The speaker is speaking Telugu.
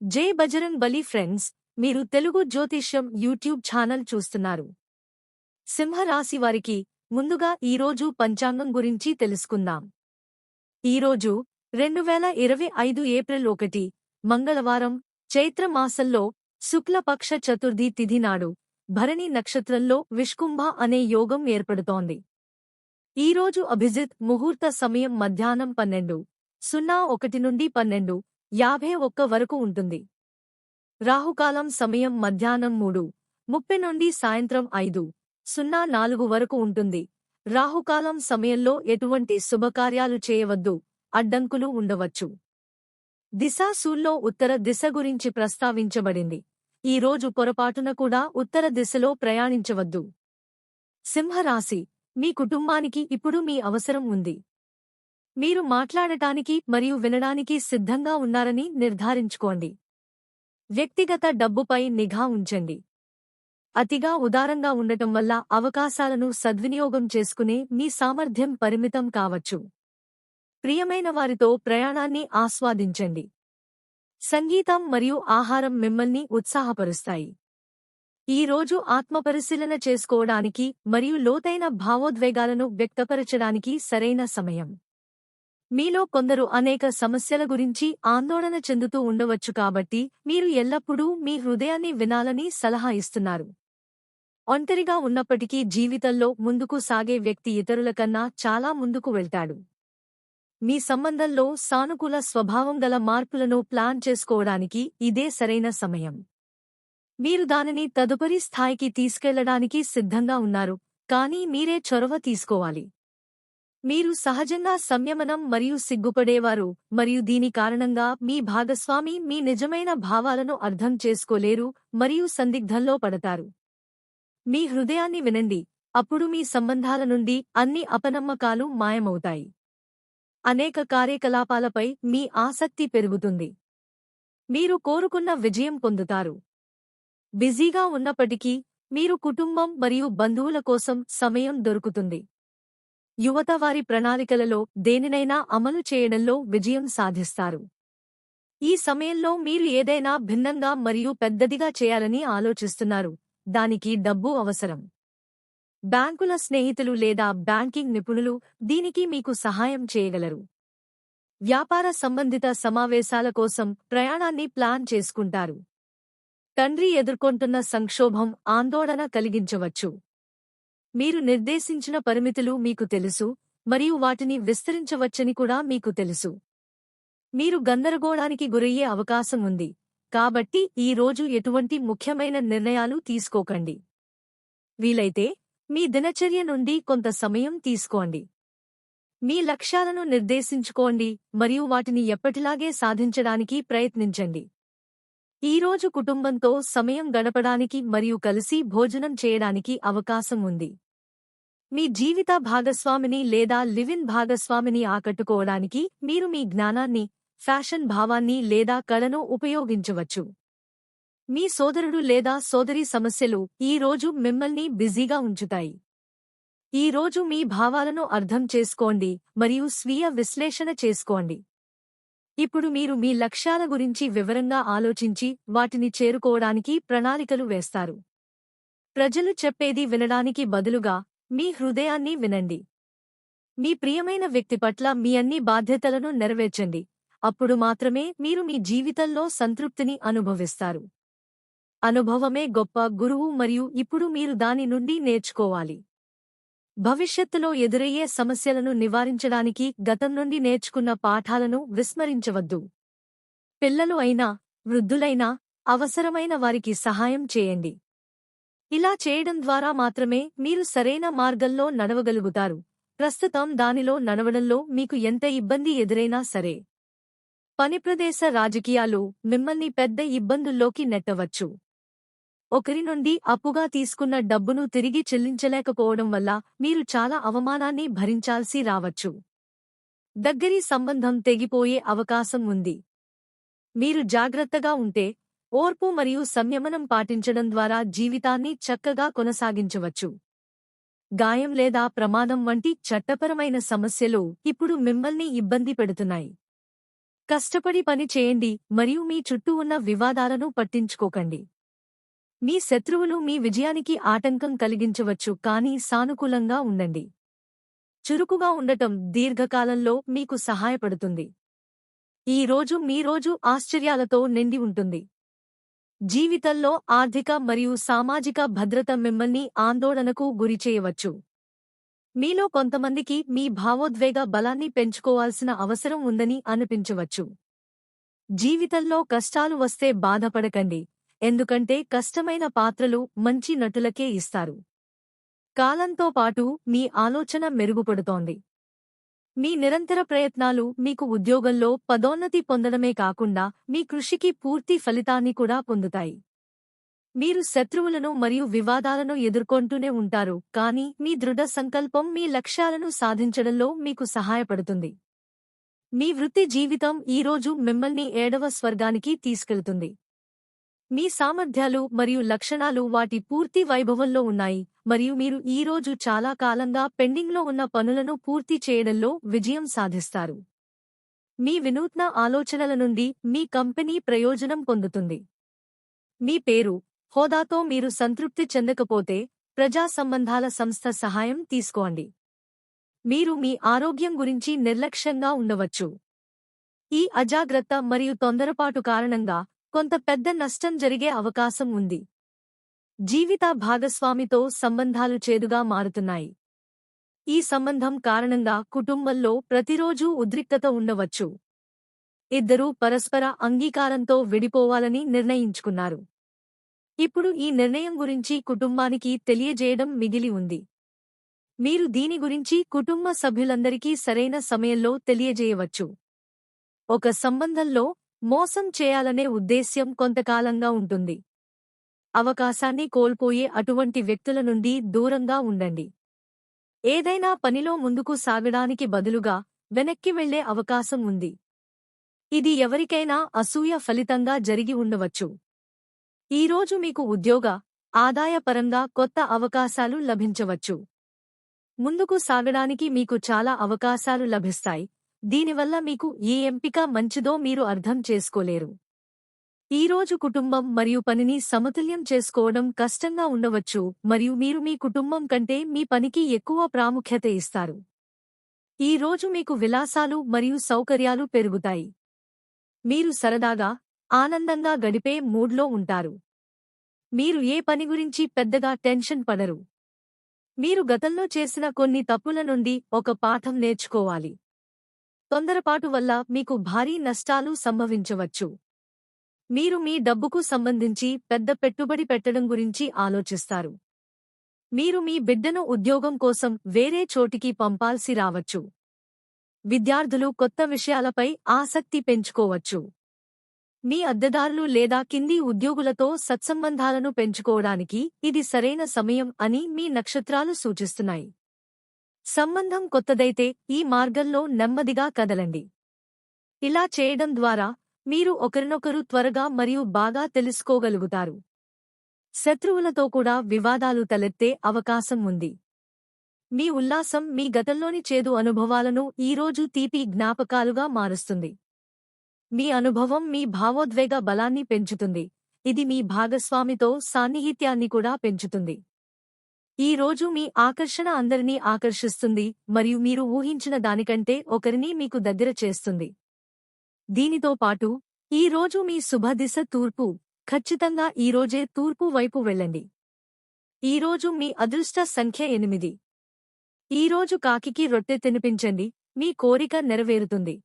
జై బజరంగ్ బలి ఫ్రెండ్స్ మీరు తెలుగు జ్యోతిష్యం యూట్యూబ్ ఛానల్ చూస్తున్నారు. సింహరాశి వారికి ముందుగా ఈరోజు పంచాంగం గురించి తెలుసుకుందాం. ఈరోజు రెండు వేల ఇరవై ఐదు ఏప్రిల్ ఒకటి మంగళవారం చైత్రమాసంలో శుక్లపక్ష చతుర్థి తిథి నాడు భరణి నక్షత్రంలో విష్కుంభ అనే యోగం ఏర్పడుతోంది. ఈరోజు అభిజిత్ ముహూర్త సమయం మధ్యాహ్నం పన్నెండు సున్నా ఒకటి నుండి పన్నెండు యాభై ఒక్క వరకు ఉంటుంది. రాహుకాలం సమయం మధ్యాహ్నం మూడు ముప్పై నుండి సాయంత్రం ఐదు సున్నా నాలుగు వరకు ఉంటుంది. రాహుకాలం సమయంలో ఎటువంటి శుభకార్యాలు చేయవద్దు అడ్డంకులు ఉండవచ్చు. దిశాసూల్లో ఉత్తర దిశ గురించి ప్రస్తావించబడింది. ఈ రోజు పొరపాటున కూడా ఉత్తర దిశలో ప్రయాణించవద్దు. సింహరాశి మీ కుటుంబానికి ఇప్పుడు మీ అవసరం ఉంది. మీరు మాట్లాడటానికి మరియు వినడానికి సిద్ధంగా ఉన్నారని నిర్ధారించుకోండి. వ్యక్తిగత డబ్బుపై నిఘా ఉంచండి. అతిగా ఉదారంగా ఉండటం వల్ల అవకాశాలను సద్వినియోగం చేసుకునే మీ సామర్థ్యం పరిమితం కావచ్చు. ప్రియమైన వారితో ప్రయాణాన్ని ఆస్వాదించండి. సంగీతం మరియు ఆహారం మిమ్మల్ని ఉత్సాహపరుస్తాయి. ఈ రోజు ఆత్మపరిశీలన చేసుకోవడానికి మరియు లోతైన భావోద్వేగాలను వ్యక్తపరచడానికి సరైన సమయం. మీలో కొందరు అనేక సమస్యల గురించి ఆందోళన చెందుతూ ఉండవచ్చు కాబట్టి మీరు ఎల్లప్పుడూ మీ హృదయాన్ని వినాలని సలహా ఇస్తున్నారు. ఒంటరిగా ఉన్నప్పటికీ జీవితంలో ముందుకు సాగే వ్యక్తి ఇతరుల కన్నా చాలా ముందుకు వెళ్తాడు. మీ సంబంధంలో సానుకూల స్వభావం గల మార్పులను ప్లాన్ చేసుకోవడానికి ఇదే సరైన సమయం. మీరు దానిని తదుపరి స్థాయికి తీసుకెళ్ళడానికి సిద్ధంగా ఉన్నారు కానీ మీరే చొరవ తీసుకోవాలి. మీరు సహజంగా సంయమనం మరియు సిగ్గుపడేవారు మరియు దీని కారణంగా మీ భాగస్వామి మీ నిజమైన భావాలను అర్థం చేసుకోలేరు మరియు సందిగ్ధంలో పడతారు. మీ హృదయాన్ని వినండి. అప్పుడు మీ సంబంధాల నుండి అన్ని అపనమ్మకాలు మాయమవుతాయి. అనేక కార్యకలాపాలపై మీ ఆసక్తి పెరుగుతుంది. మీరు కోరుకున్న విజయం పొందుతారు. బిజీగా ఉన్నప్పటికీ మీరు కుటుంబం మరియు బంధువుల కోసం సమయం దొరుకుతుంది. యువత వారి ప్రణాళికలలో దేనినైనా అమలు చేయడంలో విజయం సాధిస్తారు. ఈ సమయంలో మీరు ఏదైనా భిన్నంగా మరియు పెద్దదిగా చేయాలని ఆలోచిస్తున్నారు. దానికి డబ్బు అవసరం. బ్యాంకుల స్నేహితులు లేదా బ్యాంకింగ్ నిపుణులు దీనికి మీకు సహాయం చేయగలరు. వ్యాపార సంబంధిత సమావేశాల కోసం ప్రయాణాన్ని ప్లాన్ చేసుకుంటారు. తండ్రి ఎదుర్కొంటున్న సంక్షోభం ఆందోళన కలిగించవచ్చు. మీరు నిర్దేశించిన పరిమితులు మీకు తెలుసు మరియు వాటిని విస్తరించవచ్చని కూడా మీకు తెలుసు. మీరు గందరగోళానికి గురయ్యే అవకాశం ఉంది కాబట్టి ఈ రోజు ఎటువంటి ముఖ్యమైన నిర్ణయాలు తీసుకోకండి. వీలైతే మీ దినచర్య నుండి కొంత సమయం తీసుకోండి. మీ లక్ష్యాలను నిర్దేశించుకోండి మరియు వాటిని ఎప్పటిలాగే సాధించడానికి ప్రయత్నించండి. ఈరోజు కుటుంబంతో సమయం గడపడానికి మరియు కలిసి భోజనం చేయడానికి అవకాశం ఉంది. మీ జీవిత భాగస్వామిని లేదా లివిన్ భాగస్వామిని ఆకట్టుకోవడానికి మీరు మీ జ్ఞానాన్ని ఫ్యాషన్ భావాన్ని లేదా కళను ఉపయోగించవచ్చు. మీ సోదరుడు లేదా సోదరి సమస్యలు ఈ రోజు మిమ్మల్ని బిజీగా ఉంచుతాయి. ఈ రోజు మీ భావాలను అర్థం చేసుకోండి మరియు స్వీయ విశ్లేషణ చేసుకోండి. ఇప్పుడు మీరు మీ లక్ష్యాల గురించి వివరంగా ఆలోచించి వాటిని చేరుకోవడానికి ప్రణాళికలు వేస్తారు. ప్రజలు చెప్పేది వినడానికి బదులుగా మీ హృదయాన్ని వినండి. మీ ప్రియమైన వ్యక్తి పట్ల మీ అన్ని బాధ్యతలను నెరవేర్చండి. అప్పుడు మాత్రమే మీరు మీ జీవితంలో సంతృప్తిని అనుభవిస్తారు. అనుభవమే గొప్ప గురువు మరియు ఇప్పుడు మీరు దాని నుండి నేర్చుకోవాలి. భవిష్యత్తులో ఎదురయ్యే సమస్యలను నివారించడానికి గతం నుండి నేర్చుకున్న పాఠాలను విస్మరించవద్దు. పిల్లలు అయినా వృద్ధులైనా అవసరమైన వారికి సహాయం చేయండి. ఇలా చేయడం ద్వారా మాత్రమే మీరు సరైన మార్గంలో నడవగలుగుతారు. ప్రస్తుతం దానిలో నడవడంలో మీకు ఎంత ఇబ్బంది ఎదురైనా సరే. పనిప్రదేశ రాజకీయాలు మిమ్మల్ని పెద్ద ఇబ్బందుల్లోకి నెట్టవచ్చు. ఒకరి నుండి అప్పుగా తీసుకున్న డబ్బును తిరిగి చెల్లించలేకపోవడం వల్ల మీరు చాలా అవమానాన్ని భరించాల్సి రావచ్చు. దగ్గరి సంబంధం తెగిపోయే అవకాశం ఉంది. మీరు జాగ్రత్తగా ఉంటే ఓర్పు మరియు సంయమనం పాటించడం ద్వారా జీవితాన్ని చక్కగా కొనసాగించవచ్చు. గాయం లేదా ప్రమాదం వంటి చట్టపరమైన సమస్యలు ఇప్పుడు మిమ్మల్ని ఇబ్బంది పెడుతున్నాయి. కష్టపడి పని చేయండి మరియు మీ చుట్టూ ఉన్న వివాదాలను పట్టించుకోకండి. మీ శత్రువులు మీ విజయానికి ఆటంకం కలిగించవచ్చు కానీ సానుకూలంగా ఉండండి. చురుకుగా ఉండటం దీర్ఘకాలంలో మీకు సహాయపడుతుంది. ఈ రోజు మీ రోజు ఆశ్చర్యాలతో నిండి ఉంటుంది. జీవితంలో ఆర్థిక మరియు సామాజిక భద్రత మిమ్మల్ని ఆందోళనకు గురిచేయవచ్చు మీలో కొంతమందికి మీ భావోద్వేగ బలాన్ని పెంచుకోవాల్సిన అవసరం ఉందని అనిపించవచ్చు. జీవితంలో కష్టాలు వస్తే బాధపడకండి ఎందుకంటే కష్టమైన పాత్రలు మంచి నటులకే ఇస్తారు. కాలంతో పాటు మీ ఆలోచన మెరుగుపడుతోంది. మీ నిరంతర ప్రయత్నాలు మీకు ఉద్యోగంలో పదోన్నతి పొందడమే కాకుండా మీ కృషికి పూర్తి ఫలితాన్ని కూడా పొందుతాయి. మీరు శత్రువులను మరియు వివాదాలను ఎదుర్కొంటూనే ఉంటారు కానీ మీ దృఢ సంకల్పం మీ లక్ష్యాలను సాధించడంలో మీకు సహాయపడుతుంది. మీ వృత్తి జీవితం ఈరోజు మిమ్మల్ని ఏడవ స్వర్గానికి తీసుకెళ్తుంది. మీ సామర్థ్యాలు మరియు లక్షణాలు వాటి పూర్తి వైభవంలో ఉన్నాయి మరియు మీరు ఈ రోజు చాలా కాలంగా పెండింగ్లో ఉన్న పనులను పూర్తి చేయడంలో విజయం సాధిస్తారు. మీ వినూత్న ఆలోచనల నుండి మీ కంపెనీ ప్రయోజనం పొందుతుంది. మీ పేరు హోదాతో మీరు సంతృప్తి చెందకపోతే ప్రజా సంబంధాల సంస్థ సహాయం తీసుకోండి. మీరు మీ ఆరోగ్యం గురించి నిర్లక్ష్యంగా ఉండవచ్చు. ఈ అజాగ్రత్త మరియు తొందరపాటు కారణంగా కొంత పెద్ద నష్టం జరిగే అవకాశం ఉంది. జీవిత భాగస్వామితో సంబంధాలు చేదుగా మారుతున్నాయి. ఈ సంబంధం కారణంగా కుటుంబంలో ప్రతిరోజూ ఉద్రిక్తత ఉండవచ్చు. ఇద్దరూ పరస్పర అంగీకారంతో విడిపోవాలని నిర్ణయించుకున్నారు. ఇప్పుడు ఈ నిర్ణయం గురించి కుటుంబానికి తెలియజేయడం మిగిలి ఉంది. మీరు దీని గురించి కుటుంబ సభ్యులందరికీ సరైన సమయంలో తెలియజేయవచ్చు. ఒక సంబంధంలో మోసం చేయాలనే ఉద్దేశ్యం కొంతకాలంగా ఉంటుంది. అవకాశాన్ని కోల్పోయే అటువంటి వ్యక్తుల నుండి దూరంగా ఉండండి. ఏదైనా పనిలో ముందుకు సాగడానికి బదులుగా వెనక్కి వెళ్ళే అవకాశం ఉంది. ఇది ఎవరికైనా అసూయ ఫలితంగా జరిగి ఉండవచ్చు. ఈరోజు మీకు ఉద్యోగ ఆదాయపరంగా కొత్త అవకాశాలు లభించవచ్చు. ముందుకు సాగడానికి మీకు చాలా అవకాశాలు లభిస్తాయి. దీనివల్ల మీకు ఏ ఎంపిక మంచిదో మీరు అర్థం చేసుకోలేరు. ఈరోజు కుటుంబం మరియు పనిని సమతుల్యం చేసుకోవడం కష్టంగా ఉండవచ్చు మరియు మీరు మీ కుటుంబం కంటే మీ పనికి ఎక్కువ ప్రాముఖ్యత ఇస్తారు. ఈ రోజు మీకు విలాసాలు మరియు సౌకర్యాలు పెరుగుతాయి. మీరు సరదాగా ఆనందంగా గడిపే మూడ్లో ఉంటారు. మీరు ఏ పని గురించి పెద్దగా టెన్షన్ పడరు. మీరు గతంలో చేసిన కొన్ని తప్పుల నుండి ఒక పాఠం నేర్చుకోవాలి. తొందరపాటు వల్ల మీకు భారీ నష్టాలు సంభవించవచ్చు. మీరు మీ డబ్బుకు సంబంధించి పెద్ద పెట్టుబడి పెట్టడం గురించి ఆలోచిస్తారు. మీరు మీ బిడ్డను ఉద్యోగం కోసం వేరే చోటికి పంపాల్సి రావచ్చు. విద్యార్థులు కొత్త విషయాలపై ఆసక్తి పెంచుకోవచ్చు. మీ అద్దెదారులు లేదా కింది ఉద్యోగులతో సత్సంబంధాలను పెంచుకోవడానికి ఇది సరైన సమయం అని మీ నక్షత్రాలు సూచిస్తున్నాయి. సంబంధం కొత్తదైతే ఈ మార్గంలో నెమ్మదిగా కదలండి. ఇలా చేయడం ద్వారా మీరు ఒకరినొకరు త్వరగా మరియు బాగా తెలుసుకోగలుగుతారు. శత్రువులతో కూడా వివాదాలు తలెత్తే అవకాశం ఉంది. మీ ఉల్లాసం మీ గతంలోని చేదు అనుభవాలను ఈరోజు తీపి జ్ఞాపకాలుగా మారుస్తుంది. మీ అనుభవం మీ భావోద్వేగ బలాన్ని పెంచుతుంది. ఇది మీ భాగస్వామితో సాన్నిహిత్యాన్ని కూడా పెంచుతుంది. ఈ రోజు మీ ఆకర్షణ అందరినీ ఆకర్షిస్తుంది మరియు మీరు ఊహించిన దానికంటే ఒకరిని మీకు దగ్గర చేస్తుంది. దీనితో పాటు ఈ రోజు మీ శుభదిశ తూర్పు ఖచ్చితంగా ఈరోజే తూర్పు వైపు వెళ్ళండి. ఈరోజు మీ అదృష్ట సంఖ్య ఎనిమిది. ఈరోజు కాకికి రొట్టె తినిపించండి మీ కోరిక నెరవేరుతుంది.